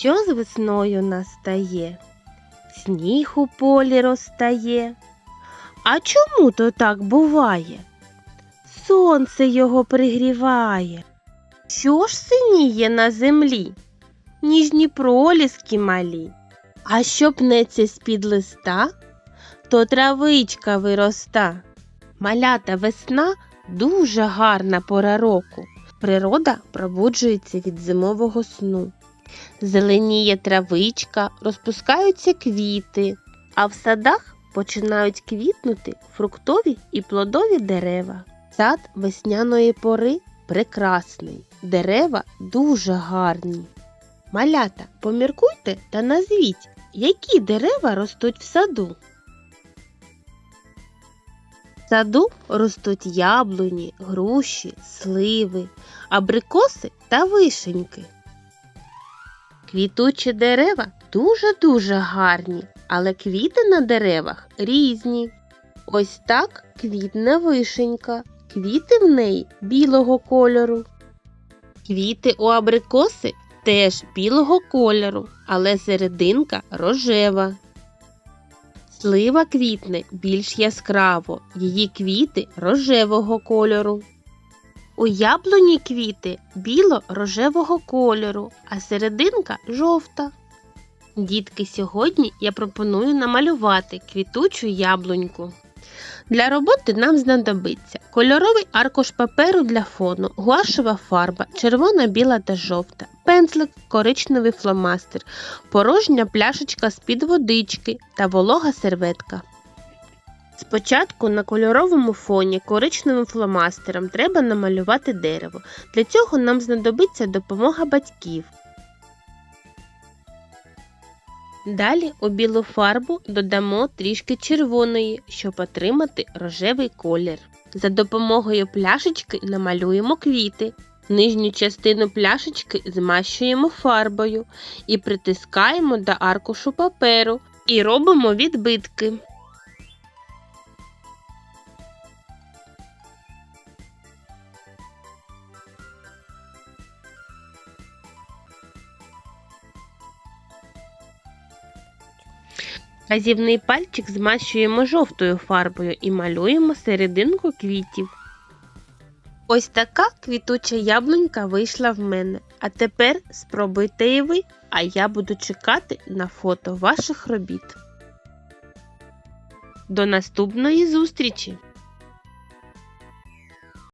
що з весною настає? Сніг у полі розтає. А чому то так буває? Сонце його пригріває. Що ж синіє на землі? Ніжні проліски малі. А що пнеться з-під листа, то травичка вироста. Малята весна дуже гарна пора року. Природа пробуджується від зимового сну. Зеленіє травичка, розпускаються квіти, а в садах починають квітнути фруктові і плодові дерева. Сад весняної пори прекрасний, дерева дуже гарні. Малята, поміркуйте та назвіть, які дерева ростуть в саду. В саду ростуть яблуні, груші, сливи, абрикоси та вишеньки. Квітучі дерева дуже-дуже гарні, але квіти на деревах різні. Ось так квітне вишенька, квіти в неї білого кольору. Квіти у абрикоси теж білого кольору, але серединка рожева. Слива квітне більш яскраво, її квіти рожевого кольору. У яблуні квіти біло-рожевого кольору, а серединка жовта. Дітки, сьогодні я пропоную намалювати квітучу яблуньку. Для роботи нам знадобиться кольоровий аркуш паперу для фону, гуашева фарба, червона, біла та жовта, пензлик, коричневий фломастер, порожня пляшечка з-під водички та волога серветка. Спочатку на кольоровому фоні коричневим фломастером треба намалювати дерево. Для цього нам знадобиться допомога батьків. Далі у білу фарбу додамо трішки червоної, щоб отримати рожевий колір. За допомогою пляшечки намалюємо квіти. Нижню частину пляшечки змащуємо фарбою і притискаємо до аркушу паперу і робимо відбитки. Казівний пальчик змащуємо жовтою фарбою і малюємо серединку квітів. Ось така квітуча яблунька вийшла в мене. А тепер спробуйте і ви, а я буду чекати на фото ваших робіт. До наступної зустрічі!